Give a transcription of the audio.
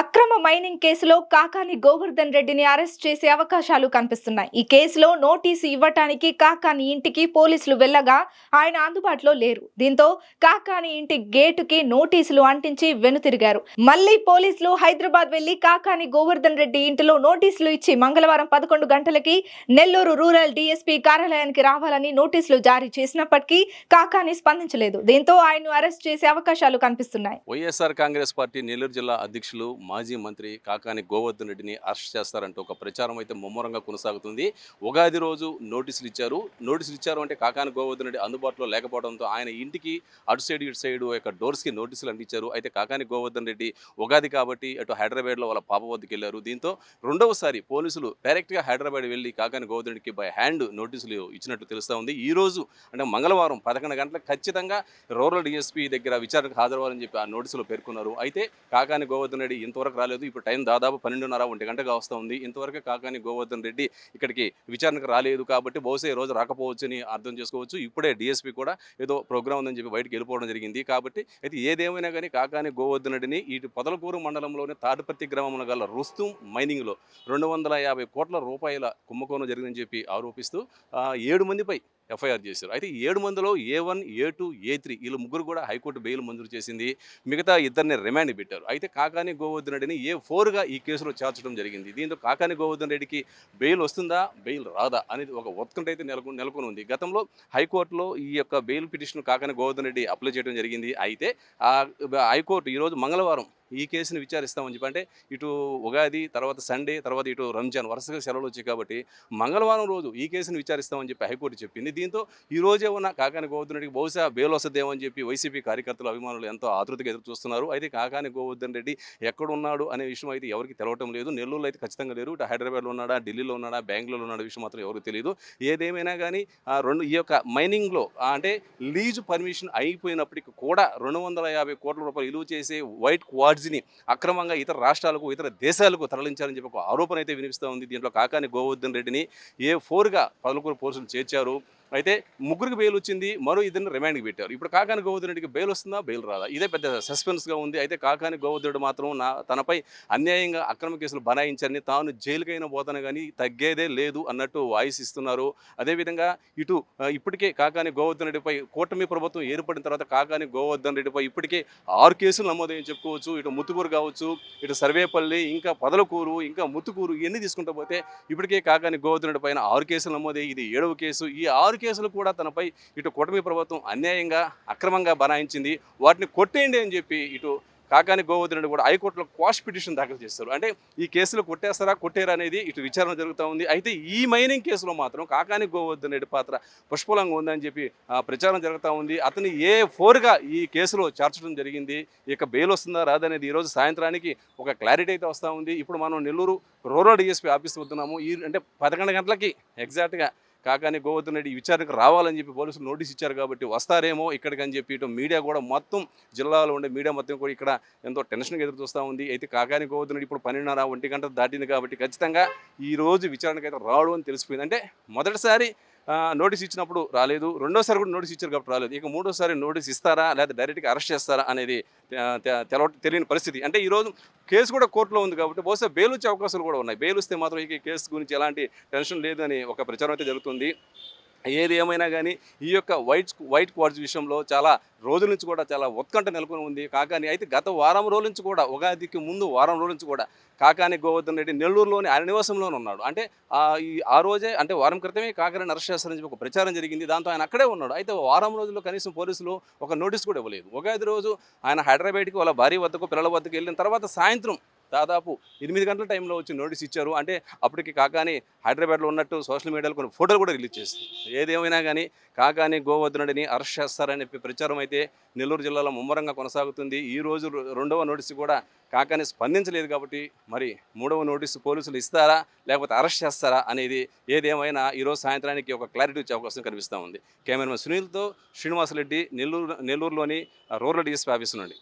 అక్రమ మైనింగ్ కేసులో కాకాని గోవర్ధన్ రెడ్డిని అరెస్ట్ చేసే అవకాశాలు కనిపిస్తున్నాయి. ఈ కేసులో నోటీసు ఇవ్వటానికి కాకాని ఇంటికి పోలీసులు వెళ్ళగా ఆయన అందుబాటులో లేరు. దీంతో కాకాని ఇంటి గేటుకి నోటీసులు అంటించి వెనుతిరిగారు. మళ్ళీ పోలీసులు హైదరాబాద్ వెళ్ళి కాకాని గోవర్ధన్ రెడ్డి ఇంటిలో నోటీసులు ఇచ్చి మంగళవారం పదకొండు గంటలకి నెల్లూరు రూరల్ డీఎస్పీ కార్యాలయానికి రావాలని నోటీసులు జారీ చేసినప్పటికీ కాకాని స్పందించలేదు. దీంతో ఆయన్ను అరెస్ట్ చేసే అవకాశాలు కనిపిస్తున్నాయి. వైఎస్ఆర్ కాంగ్రెస్ పార్టీ నెల్లూరు జిల్లా అధ్యక్షులు మాజీ మంత్రి కాకాని గోవర్ధన్ రెడ్డిని అరెస్ట్ చేస్తారంటే ఒక ప్రచారం అయితే ముమ్మరంగా కొనసాగుతుంది. ఉగాది రోజు నోటీసులు ఇచ్చారు నోటీసులు ఇచ్చారు అంటే కాకాని గోవర్ధన్ రెడ్డి అందుబాటులో లేకపోవడంతో ఆయన ఇంటికి అటు సైడ్ ఇటు సైడ్ యొక్క డోర్స్కి నోటీసులు అందించారు. అయితే కాకాని గోవర్ధన్ రెడ్డి ఉగాది కాబట్టి అటు హైదరాబాద్లో వాళ్ళ పాప వద్దకు వెళ్ళారు. దీంతో రెండవసారి పోలీసులు డైరెక్ట్గా హైదరాబాద్ వెళ్ళి కాకాని గోవర్ధన్ రెడ్డికి బై హ్యాండ్ నోటీసులు ఇచ్చినట్టు తెలుస్తూ ఉంది. ఈ రోజు అంటే మంగళవారం పదకొండు గంటలకు ఖచ్చితంగా రూరల్ డిఎస్పీ దగ్గర విచారణకు హాజరవ్వాలని చెప్పి ఆ నోటీసులో పేర్కొన్నారు. అయితే కాకాని గోవర్ధన్ రెడ్డి ఇంత ఇంతవరకు రాలేదు. ఇప్పుడు టైం దాదాపు పన్నెండున్నర ఒంటి గంటగా వస్తూ ఉంది. ఇంతవరకు కాకాని గోవర్ధన్ రెడ్డి ఇక్కడికి విచారణకు రాలేదు కాబట్టి బహుశా ఈ రోజు రాకపోవచ్చని అర్థం చేసుకోవచ్చు. ఇప్పుడే డిఎస్పీ కూడా ఏదో ప్రోగ్రామ్ ఉందని చెప్పి బయటకు వెళ్ళిపోవడం జరిగింది. కాబట్టి అయితే ఏదేమైనా కానీ కాకాని గోవర్ధన్ రెడ్డిని ఇటు పొదలకూరు మండలంలోని తాటిపత్తి గ్రామంలో గల రుస్తుం మైనింగ్లో రెండు వందల యాభై కోట్ల రూపాయల కుంభకోణం జరిగిందని చెప్పి ఆరోపిస్తూ ఏడు మందిపై ఎఫ్ఐఆర్ చేశారు. అయితే ఏడు మందిలో A one A two A three వీళ్ళు ముగ్గురు కూడా హైకోర్టు బెయిల్ మంజూరు చేసింది. మిగతా ఇద్దరిని రిమాండ్ పెట్టారు. అయితే కాకాని గోవర్ధన్ రెడ్డిని ఏ ఫోర్గా ఈ కేసులో చేర్చడం జరిగింది? దీంతో కాకాని గోవర్ధన్ రెడ్డికి బెయిల్ వస్తుందా బెయిల్ రాదా అనేది ఒక ఉత్కంఠ అయితే నెలకొని ఉంది. గతంలో హైకోర్టులో ఈ యొక్క bail petition Kakani Govardhan Reddy apply చేయడం జరిగింది. అయితే హైకోర్టు ఈరోజు మంగళవారం ఈ కేసును విచారిస్తామని చెప్పి అంటే ఇటు ఉగాది తర్వాత సండే తర్వాత ఇటు రంజాన్ వరుసగా సెలవులు వచ్చాయి కాబట్టి మంగళవారం రోజు ఈ కేసును విచారిస్తామని చెప్పి హైకోర్టు చెప్పింది. దీంతో ఈ రోజే ఉన్న కాకాని గోవర్ధన్ రెడ్డికి బహుశా బెయిల్ వస్తుందేమో అని చెప్పి వైసీపీ కార్యకర్తలు అభిమానులు ఎంతో ఆతృతగా ఎదురు చూస్తున్నారు. అయితే కాకాని గోవర్ధన్ రెడ్డి ఎక్కడున్నాడు అనే విషయం అయితే ఎవరికి తెలవటం లేదు. నెల్లూరులో అయితే ఖచ్చితంగా లేరు. ఇటు హైదరాబాద్లో ఉన్నాడా ఢిల్లీలో ఉన్నాడా బెంగళూరులో ఉన్నాడా విషయం మాత్రం ఎవరికి తెలియదు ఏదేమైనా కానీ రెండు ఈ యొక్క మైనింగ్లో అంటే లీజు పర్మిషన్ అయిపోయినప్పటికీ కూడా రెండు వందల యాభై కోట్ల రూపాయలు విలువ చేసే వైట్ క్వార్డ్స్ని అక్రమంగా ఇతర రాష్ట్రాలకు ఇతర దేశాలకు తరలించాలని చెప్పి ఒక ఆరోపణ అయితే వినిపిస్తూ ఉంది. దీంట్లో కాకాని గోవర్ధన్ రెడ్డిని ఏ ఫోర్గా పదకొండు పోలీసులు చేర్చారు. అయితే ముగ్గురికి బెయిల్ వచ్చింది మరో ఇద్దరిని రిమాండ్కి పెట్టారు. ఇప్పుడు కాకాని గోవర్ధనుడికి బెయిల్ వస్తుందా బెయిల్ రాదా? ఇదే పెద్ద సస్పెన్స్గా ఉంది. అయితే కాకాని గోవర్ధనుడు మాత్రం నా తనపై అన్యాయంగా అక్రమ కేసులు బనాయించారని తాను జైలుకైనా పోతాను కానీ తగ్గేదే లేదు అన్నట్టు వాయిస్ ఇస్తున్నారు. అదేవిధంగా ఇటు ఇప్పటికే కాకాని గోవర్ధన్ రెడ్డిపై కూటమి ప్రభుత్వం ఏర్పడిన తర్వాత కాకాని గోవర్ధన్ రెడ్డిపై ఇప్పటికే ఆరు కేసులు నమోదయ్యని చెప్పుకోవచ్చు. ఇటు ముత్తుకూరు కావచ్చు ఇటు సర్వేపల్లి ఇంకా పదలకూరు ఇంకా ముత్తుకూరు ఇవన్నీ తీసుకుంటూ పోతే ఇప్పటికే కాకాని గోవర్ధన్ రెడ్డి పైన ఆరు కేసులు నమోదయ్యి ఇది ఏడవ కేసు. ఈ ఆరు కేసులు కూడా తనపై ఇటు కూటమి ప్రభుత్వం అన్యాయంగా అక్రమంగా బనాయించింది. వాటిని కొట్టేయండి అని చెప్పి ఇటు కాకాని గోవర్ధన్ కూడా హైకోర్టులో క్వాష్ పిటిషన్ దాఖలు చేస్తారు. అంటే ఈ కేసులు కొట్టేస్తారా కొట్టేరా అనేది ఇటు విచారణ జరుగుతూ ఉంది. అయితే ఈ మైనింగ్ కేసులో మాత్రం కాకాని గోవర్ధన్ పాత్ర పుష్పలంగా ఉందని చెప్పి ప్రచారం జరుగుతూ ఉంది. అతని ఏ ఫోర్గా ఈ కేసులో చేర్చడం జరిగింది ఇక బెయిల్ వస్తుందా రాదనేది ఈరోజు సాయంత్రానికి ఒక క్లారిటీ అయితే వస్తూ ఉంది. ఇప్పుడు మనం నెల్లూరు రూరల్ డిఎస్పీ ఆఫీస్ వస్తున్నాము ఈ అంటే పదకొండు గంటలకి ఎగ్జాక్ట్గా కాకాని గోవర్ధన్ రెడ్డి విచారణకు రావాలని చెప్పి పోలీసులు నోటీస్ ఇచ్చారు కాబట్టి వస్తారేమో ఇక్కడికి అని చెప్పి ఇటు మీడియా కూడా మొత్తం జిల్లాలో ఉండే మీడియా మొత్తం కూడా ఇక్కడ ఎంతో టెన్షన్గా ఎదురు చూస్తూ ఉంది. అయితే కాకాని గోవర్ధన్ రెడ్డి ఇప్పుడు పన్నెండున్నర ఒంటి గంట దాటింది కాబట్టి ఖచ్చితంగా ఈ రోజు విచారణకు అయితే రావడం అని తెలిసిపోయింది. అంటే మొదటిసారి నోటీస్ ఇచ్చినప్పుడు రాలేదు. రెండోసారి కూడా నోటీస్ ఇచ్చారు కాబట్టి రాలేదు. ఇక మూడోసారి నోటీస్ ఇస్తారా? లేదా డైరెక్ట్గా అరెస్ట్ చేస్తారా? అనేది తెలవ తెలియని పరిస్థితి. అంటే ఈరోజు కేసు కూడా కోర్టులో ఉంది కాబట్టి బహుశా బెయిల్ వచ్చే అవకాశాలు కూడా ఉన్నాయి. బెయిల్ వస్తే మాత్రం ఈ కేసు గురించి ఎలాంటి టెన్షన్ లేదని ఒక ప్రచారం అయితే జరుగుతుంది. ఏది ఏమైనా కానీ ఈ యొక్క వైట్ వైట్ క్వార్జ్ విషయంలో చాలా రోజుల నుంచి కూడా చాలా ఉత్కంఠ నెలకొని ఉంది. కాకాని అయితే గత వారం రోజుల నుంచి కూడా ఉగాదికి ముందు వారం రోజుల నుంచి కూడా కాకాని గోవర్ధన్ రెడ్డి నెల్లూరులోని ఆయన నివాసంలోనే ఉన్నాడు. అంటే ఆ ఈ ఆ రోజే అంటే వారం క్రితమే కాకాని అరెస్ట్ చేస్తారని చెప్పి ఒక ప్రచారం జరిగింది. దాంతో ఆయన అక్కడే ఉన్నాడు. అయితే వారం రోజుల్లో కనీసం పోలీసులు ఒక నోటీస్ కూడా ఇవ్వలేదు. ఉగాది రోజు ఆయన హైదరాబాద్కి వాళ్ళ భార్య వద్దకు పిల్లల వద్దకు వెళ్ళిన తర్వాత సాయంత్రం దాదాపు ఎనిమిది గంటల టైంలో వచ్చి నోటీస్ ఇచ్చారు. అంటే అప్పటికి కాకాని హైదరాబాద్లో ఉన్నట్టు సోషల్ మీడియాలో కొన్ని ఫోటోలు కూడా రిలీజ్ చేసింది. ఏదేమైనా కానీ కాకాని గోవర్ధనుడిని అరెస్ట్ చేస్తారని చెప్పి ప్రచారం అయితే నెల్లూరు జిల్లాలో ముమ్మరంగా కొనసాగుతుంది. ఈ రోజు రెండవ నోటీసు కూడా కాకాని స్పందించలేదు కాబట్టి మరి మూడవ నోటీసు పోలీసులు ఇస్తారా లేకపోతే అరెస్ట్ చేస్తారా అనేది ఏదేమైనా ఈరోజు సాయంత్రానికి ఒక క్లారిటీ వచ్చే అవకాశం కనిపిస్తూ ఉంది. కెమెరామెన్ సునీల్తో శ్రీనివాసరెడ్డి నెల్లూరు నెల్లూరులోని రూరల్ డిఎస్పీ ఆఫీస్ నుండి.